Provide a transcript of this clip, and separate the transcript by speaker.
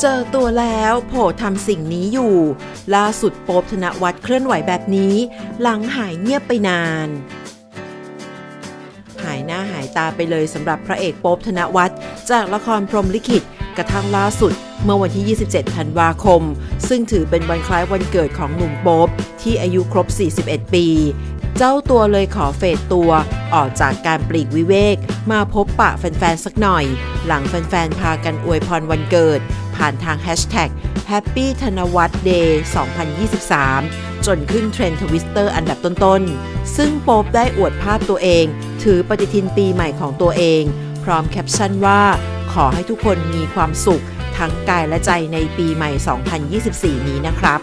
Speaker 1: เจอตัวแล้วโผล่ทำสิ่งนี้อยู่ ล่าสุดโป๊บธนวัฒน์เคลื่อนไหวแบบนี้ หลังหายเงียบไปนาน หายหน้าหายตาไปเลยสำหรับพระเอกโป๊บธนวัฒน์จากละครพรหมลิขิตกระทั่งล่าสุดเมื่อวันที่ 27 ธันวาคม ซึ่งถือเป็นวันคล้ายวันเกิดของหนุ่มโป๊บที่อายุครบ 41 ปี เจ้าตัวเลยขอเฟดตัว ออกจากการปลีกวิเวก มาพบปะแฟนๆสักหน่อย หลังแฟนๆพากันอวยพรวันเกิด ผ่านทางแฮชแท็ก Happy ธนวัฒน์ Day 2023 จนขึ้นเทรนด์ทวิสเตอร์อันดับต้นๆ ซึ่งโป๊บได้อวดภาพตัวเอง ถือปฏิทินปีใหม่ของตัวเอง พร้อมแคปชั่นว่า ขอให้ทุกคนมีความสุข ทั้งกายและใจในปีใหม่ 2024 นี้นะครับ